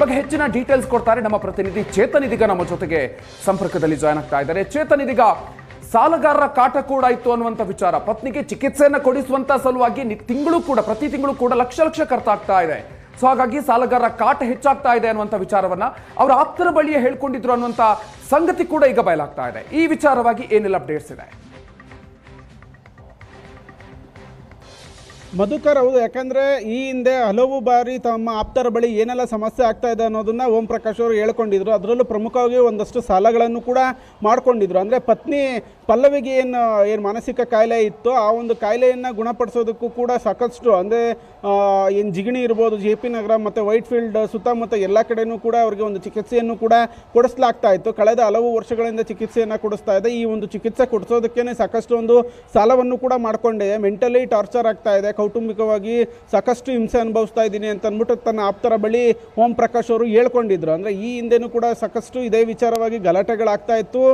ಬಗ್ಗೆ ಹೆಚ್ಚಿನ ಡೀಟೇಲ್ಸ್ ಕೊಡ್ತಾರೆ ನಮ್ಮ ಪ್ರತಿನಿಧಿ ಚೇತನ್ ಇದೀಗ ನಮ್ಮ ಜೊತೆಗೆ ಸಂಪರ್ಕದಲ್ಲಿ ಜಾಯ್ನ್ ಆಗ್ತಾ ಇದ್ದಾರೆ. ಚೇತನ್ ಇದೀಗ, ಸಾಲಗಾರರ ಕಾಟ ಕೂಡ ಇತ್ತು ಅನ್ನುವಂಥ ವಿಚಾರ. ಪತ್ನಿಗೆ ಚಿಕಿತ್ಸೆಯನ್ನು ಕೊಡಿಸುವಂತ ಸಲುವಾಗಿ ತಿಂಗಳು ಕೂಡ, ಪ್ರತಿ ತಿಂಗಳು ಕೂಡ ಲಕ್ಷ ಲಕ್ಷ ಖರ್ಚಾಗ್ತಾ ಇದೆ. ಸೊ ಹಾಗಾಗಿ ಸಾಲಗಾರರ ಕಾಟ ಹೆಚ್ಚಾಗ್ತಾ ಇದೆ ಅನ್ನುವಂಥ ವಿಚಾರವನ್ನ ಅವರ ಆಪ್ತರ ಬಳಿಯೇ ಹೇಳ್ಕೊಂಡಿದ್ರು ಅನ್ನುವಂಥ ಸಂಗತಿ ಕೂಡ ಈಗ ಬಯಲಾಗ್ತಾ ಇದೆ. ಈ ವಿಚಾರವಾಗಿ ಏನೆಲ್ಲ ಅಪ್ಡೇಟ್ಸ್ ಇದೆ? ಮಧುಕರ್ ಹೌದು, ಯಾಕಂದ್ರೆ ಈ ಹಿಂದೆ ಹಲವು ಬಾರಿ ತಮ್ಮ ಆಪ್ತರ ಬಳಿ ಏನೆಲ್ಲ ಸಮಸ್ಯೆ ಆಗ್ತಾ ಇದೆ ಅನ್ನೋದನ್ನ ಓಂ ಪ್ರಕಾಶ್ ಅವರು ಹೇಳ್ಕೊಂಡಿದ್ರು. ಅದರಲ್ಲೂ ಪ್ರಮುಖವಾಗಿ ಒಂದಷ್ಟು ಸಾಲಗಳನ್ನು ಕೂಡ ಮಾಡ್ಕೊಂಡಿದ್ರು. ಅಂದ್ರೆ ಪತ್ನಿ ಪಲ್ಲವಿಗೆ ಏನು ಏನು ಮಾನಸಿಕ ಕಾಯಿಲೆ ಇತ್ತು ಆ ಒಂದು ಕಾಯಿಲೆಯನ್ನು ಗುಣಪಡಿಸೋದಕ್ಕೂ ಕೂಡ ಸಾಕಷ್ಟು, ಅಂದರೆ ಏನು ಜಿಗಣಿ ಇರ್ಬೋದು, ಜೆ ಪಿ ನಗರ ಮತ್ತು ವೈಟ್ ಫೀಲ್ಡ್ ಸುತ್ತಮುತ್ತ ಎಲ್ಲ ಕಡೆನೂ ಕೂಡ ಅವರಿಗೆ ಒಂದು ಚಿಕಿತ್ಸೆಯನ್ನು ಕೂಡ ಕೊಡಿಸ್ಲಾಗ್ತಾ ಇತ್ತು. ಕಳೆದ ಹಲವು ವರ್ಷಗಳಿಂದ ಚಿಕಿತ್ಸೆಯನ್ನು ಕೊಡಿಸ್ತಾ ಇದೆ. ಈ ಒಂದು ಚಿಕಿತ್ಸೆ ಕೊಡಿಸೋದಕ್ಕೇ ಸಾಕಷ್ಟು ಒಂದು ಸಾಲವನ್ನು ಕೂಡ ಮಾಡ್ಕೊಂಡೆ, ಮೆಂಟಲಿ ಟಾರ್ಚರ್ ಆಗ್ತಾ ಇದೆ. ಕೌಟುಂಬಿಕವಾಗಿ ಸಾಕಷ್ಟು ಹಿಂಸೆ ಅನುಭವಿಸ್ತಾ ಇದ್ದೀನಿ ಅಂತ ಅಂದ್ಬಿಟ್ಟು ತನ್ನ ಆಪ್ತರ ಬಳಿ ಓಂ ಪ್ರಕಾಶ್ ಅವರು ಹೇಳ್ಕೊಂಡಿದ್ರು. ಅಂದರೆ ಈ ಹಿಂದೆನೂ ಕೂಡ ಸಾಕಷ್ಟು ಇದೇ ವಿಚಾರವಾಗಿ ಗಲಾಟೆಗಳಾಗ್ತಾ ಇತ್ತು.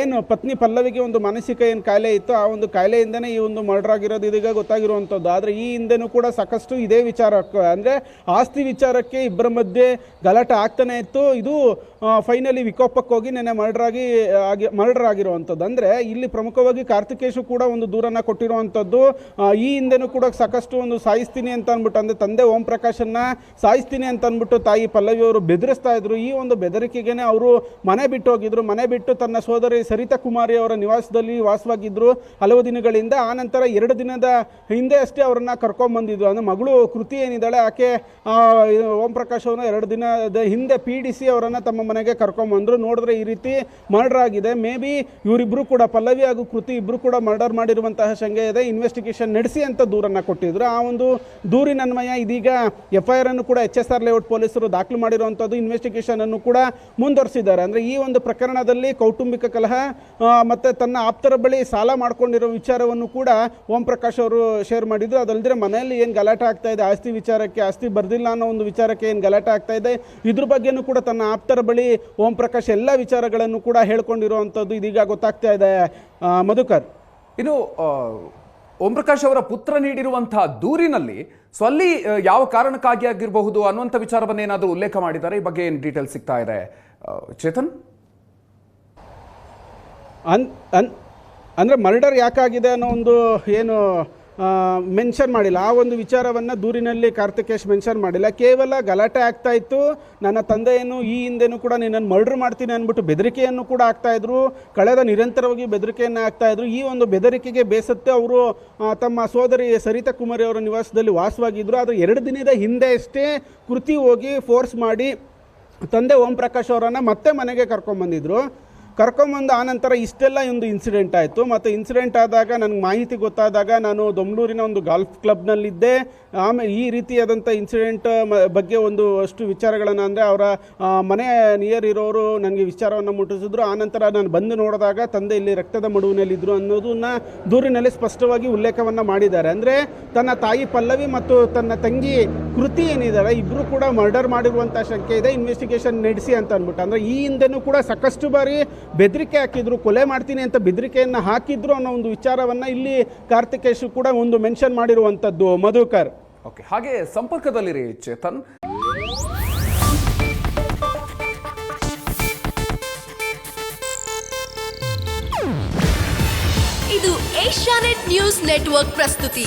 ಏನು ಪತ್ನಿ ಪಲ್ಲವಿಗೆ ಒಂದು ಮಾನಸಿಕ ಏನು ಕಾಯಿಲೆ ಇತ್ತು ಆ ಒಂದು ಕಾಯಿಲೆಯಿಂದನೇ ಈ ಒಂದು ಮರ್ಡರ್ ಆಗಿರೋದು ಇದೀಗ ಗೊತ್ತಾಗಿರುವಂಥದ್ದು. ಆದರೆ ಈ ಹಿಂದೆನೂ ಕೂಡ ಸಾಕಷ್ಟು ಇದೇ ವಿಚಾರ ಅಂದರೆ ಆಸ್ತಿ ವಿಚಾರಕ್ಕೆ ಇಬ್ಬರ ಮಧ್ಯೆ ಗಲಾಟೆ ಆಗ್ತಾನೆ ಇತ್ತು. ಇದು ಫೈನಲಿ ವಿಕೋಪಕ್ಕೆ ಹೋಗಿ ನೆನ್ನೆ ಮರ್ಡರ್ ಆಗಿ ಆಗಿ ಮರ್ಡರ್ ಆಗಿರುವಂಥದ್ದು. ಅಂದರೆ ಇಲ್ಲಿ ಪ್ರಮುಖವಾಗಿ ಕಾರ್ತಿಕೇಶು ಕೂಡ ಒಂದು ದೂರನ್ನು ಕೊಟ್ಟಿರುವಂಥದ್ದು. ಈ ಹಿಂದೆನೂ ಕೂಡ ಸಾಕಷ್ಟು ಒಂದು ಸಾಯಿಸ್ತೀನಿ ಅಂತ ಅಂದ್ಬಿಟ್ಟು, ಅಂದರೆ ತಂದೆ ಓಂ ಪ್ರಕಾಶನ್ನ ಸಾಯಿಸ್ತೀನಿ ಅಂತ ಅಂದ್ಬಿಟ್ಟು ತಾಯಿ ಪಲ್ಲವಿ ಅವರು ಬೆದರಿಸ್ತಾ ಇದ್ರು. ಈ ಒಂದು ಬೆದರಿಕೆಗೆ ಅವರು ಮನೆ ಬಿಟ್ಟು ಹೋಗಿದ್ರು. ಮನೆ ಬಿಟ್ಟು ತನ್ನ ಸೋದರಿ ಸರಿತಾ ಕುಮಾರಿ ಅವರ ನಿವಾಸದಲ್ಲಿ ವಾಸವಾಗಿದ್ದರು ಹಲವು ದಿನಗಳಿಂದ. ಆನಂತರ ಎರಡು ದಿನದ ಹಿಂದೆ ಅಷ್ಟೇ ಅವರನ್ನ ಕರ್ಕೊಂಬಂದಿದ್ರು ಅಂದರೆ ಮಗಳು ಕೃತಿ ಏನಿದ್ದಾಳೆ, ಆಕೆ ಓಂ ಪ್ರಕಾಶ್ ಅವರನ್ನ ಎರಡು ದಿನದ ಹಿಂದೆ ಪೀಡಿಸಿ ಅವರನ್ನು ತಮ್ಮ ಮನೆಗೆ ಕರ್ಕೊಂಬಂದ್ರು ನೋಡಿದ್ರೆ ಈ ರೀತಿ ಮರ್ಡರ್ ಆಗಿದೆ. ಮೇ ಬಿ ಇವರಿಬ್ಬರು ಕೂಡ, ಪಲ್ಲವಿ ಹಾಗೂ ಕೃತಿ ಇಬ್ಬರು ಕೂಡ ಮರ್ಡರ್ ಮಾಡಿರುವಂತಹ ಶಂಕೆ ಇದೆ. ಇನ್ವೆಸ್ಟಿಗೇಷನ್ ನಡೆಸಿ ಅಂತ ದೂರನ್ನು ಕೊಟ್ಟಿದ್ರು ಆ ಒಂದು ದೂರಿನನ್ವಯ ಇದೀಗ ಎಫ್ ಐ ಆರ್ ಅನ್ನು ಕೂಡ ಎಚ್ ಎಸ್ ಆರ್ ಲೇಔಟ್ ಪೊಲೀಸರು ದಾಖಲು ಮಾಡಿರುವಂಥದ್ದು ಇನ್ವೆಸ್ಟಿಗೇಷನ್ ಅನ್ನು ಕೂಡ ಮುಂದುವರಿಸಿದ್ದಾರೆ. ಅಂದರೆ ಈ ಒಂದು ಪ್ರಕರಣದಲ್ಲಿ ಕೌಟುಂಬಿಕ ಕಲಹ ಮತ್ತು ತನ್ನ ಆಪ್ತರ ಬಳಿ ಸಾಲ ಮಾಡ್ಕೊಂಡಿರೋ ವಿಚಾರವನ್ನು ಕೂಡ ಓಂ ಪ್ರಕಾಶ್ ಅವರು ಶೇರ್ ಮಾಡಿದ್ರು. ಅದಲ್ಲದೆ ಮನೆಯಲ್ಲಿ ಏನು ಗಲಾಟೆ ಆಗ್ತಾ ಇದೆ ಆಸ್ತಿ ವಿಚಾರಕ್ಕೆ ಆಸ್ತಿ ಬರ್ದಿಲ್ಲ ಅನ್ನೋ ಒಂದು ವಿಚಾರಕ್ಕೆ ಏನು ಗಲಾಟೆ ಆಗ್ತಾ ಇದೆ ಇದ್ರ ಬಗ್ಗೆನೂ ಕೂಡ ತನ್ನ ಆಪ್ತರ ಬಳಿ ಓಂ ಪ್ರಕಾಶ್ ಎಲ್ಲ ವಿಚಾರಗಳನ್ನು ಕೂಡ ಹೇಳ್ಕೊಂಡಿರುವಂಥದ್ದು ಇದೀಗ ಗೊತ್ತಾಗ್ತಾ ಇದೆ. ಮಧುಕರ್. ಆ, ಓಂ ಪ್ರಕಾಶ್ ಅವರ ಪುತ್ರ ನೀಡಿರುವಂತಹ ದೂರಿನಲ್ಲಿ ಸೊ ಅಲ್ಲಿ ಯಾವ ಕಾರಣಕ್ಕಾಗಿ ಆಗಿರಬಹುದು ಅನ್ನುವಂಥ ವಿಚಾರವನ್ನೇನಾದರೂ ಉಲ್ಲೇಖ ಮಾಡಿದ್ದಾರೆ ಈ ಬಗ್ಗೆ ಏನು ಡೀಟೇಲ್ ಸಿಗ್ತಾ ಇದೆ. ಚೇತನ್? ಅನ್, ಅಂದರೆ ಮರ್ಡರ್ ಯಾಕಾಗಿದೆ ಅನ್ನೋ ಒಂದು ಏನು ಮೆನ್ಷನ್ ಮಾಡಿಲ್ಲ. ಆ ಒಂದು ವಿಚಾರವನ್ನು ದೂರಿನಲ್ಲಿ ಕಾರ್ತಿಕೇಶ್ ಮೆನ್ಷನ್ ಮಾಡಿಲ್ಲ. ಕೇವಲ ಗಲಾಟೆ ಆಗ್ತಾ ಇತ್ತು. ನನ್ನ ತಂದೆಯನ್ನು ಈ ಹಿಂದೆನೂ ಕೂಡ ನಿನ್ನನ್ನು ಮರ್ಡ್ರ್ ಮಾಡ್ತೀನಿ ಅಂದ್ಬಿಟ್ಟು ಬೆದರಿಕೆಯನ್ನು ಕೂಡ ಆಗ್ತಾ ಇದ್ರು. ಕಳೆದ ನಿರಂತರವಾಗಿ ಬೆದರಿಕೆಯನ್ನು ಆಗ್ತಾ ಇದ್ರು. ಈ ಒಂದು ಬೆದರಿಕೆಗೆ ಬೇಸತ್ತೆ ಅವರು ತಮ್ಮ ಸೋದರಿ ಸರಿತಾ ಕುಮಾರಿ ಅವರ ನಿವಾಸದಲ್ಲಿ ವಾಸವಾಗಿದ್ದರು ಆದರೆ ಎರಡು ದಿನದ ಹಿಂದೆ ಅಷ್ಟೇ ಕೃತಿ ಹೋಗಿ ಫೋರ್ಸ್ ಮಾಡಿ ತಂದೆ ಓಂ ಪ್ರಕಾಶ್ ಅವರನ್ನು ಮತ್ತೆ ಮನೆಗೆ ಕರ್ಕೊಂಬಂದಿದ್ರು. ಕರ್ಕೊಂಬಂದು ಆನಂತರ ಇಷ್ಟೆಲ್ಲ ಒಂದು ಇನ್ಸಿಡೆಂಟ್ ಆಯಿತು. ಮತ್ತು ಇನ್ಸಿಡೆಂಟ್ ಆದಾಗ ನನಗೆ ಮಾಹಿತಿ ಗೊತ್ತಾದಾಗ ನಾನು ದೊಮ್ಲೂರಿನ ಒಂದು ಗಾಲ್ಫ್ ಕ್ಲಬ್ನಲ್ಲಿದ್ದೆ ಆಮೇಲೆ ಈ ರೀತಿಯಾದಂಥ ಇನ್ಸಿಡೆಂಟ್ ಬಗ್ಗೆ ಒಂದು ಅಷ್ಟು ವಿಚಾರಗಳನ್ನು ಅಂದರೆ ಅವರ ಮನೆ ನಿಯರ್ ಇರೋರು ನನಗೆ ವಿಚಾರವನ್ನು ಮುಟ್ಟಿಸಿದ್ರು. ಆನಂತರ ನಾನು ಬಂದು ನೋಡಿದಾಗ ತಂದೆ ಇಲ್ಲಿ ರಕ್ತದ ಮಡುವಿನಲ್ಲಿದ್ದರು ಅನ್ನೋದನ್ನು ದೂರಿನಲ್ಲಿ ಸ್ಪಷ್ಟವಾಗಿ ಉಲ್ಲೇಖವನ್ನು ಮಾಡಿದ್ದಾರೆ. ಅಂದರೆ ತನ್ನ ತಾಯಿ ಪಲ್ಲವಿ ಮತ್ತು ತನ್ನ ತಂಗಿ ಕೃತಿ ಏನಿದ್ದಾರೆ ಇಬ್ಬರು ಕೂಡ ಮರ್ಡರ್ ಮಾಡಿರುವಂಥ ಶಂಕೆ ಇದೆ ಇನ್ವೆಸ್ಟಿಗೇಷನ್ ನಡೆಸಿ ಅಂತ ಅಂದ್ಬಿಟ್ಟು. ಅಂದರೆ ಈ ಹಿಂದೆನೂ ಕೂಡ ಸಾಕಷ್ಟು ಬಾರಿ ಬೆದರಿಕೆ ಹಾಕಿದ್ರು ಕೊಲೆ ಮಾಡ್ತೀನಿ ಅಂತ ಬೆದರಿಕೆಯನ್ನು ಹಾಕಿದ್ರು ಅನ್ನೋ ಒಂದು ವಿಚಾರವನ್ನು ಇಲ್ಲಿ ಕಾರ್ತಿಕೇಶ್ ಕೂಡ ಒಂದು ಮೆನ್ಷನ್ ಮಾಡಿರುವಂಥದ್ದು ಮಧುಕರ್. ಓಕೆ ಹಾಗೆ ಸಂಪರ್ಕದಲ್ಲಿರಿ ಚೇತನ್. ಇದು ಏಷ್ಯಾನೆಟ್ ನ್ಯೂಸ್ ನೆಟ್ವರ್ಕ್ ಪ್ರಸ್ತುತಿ.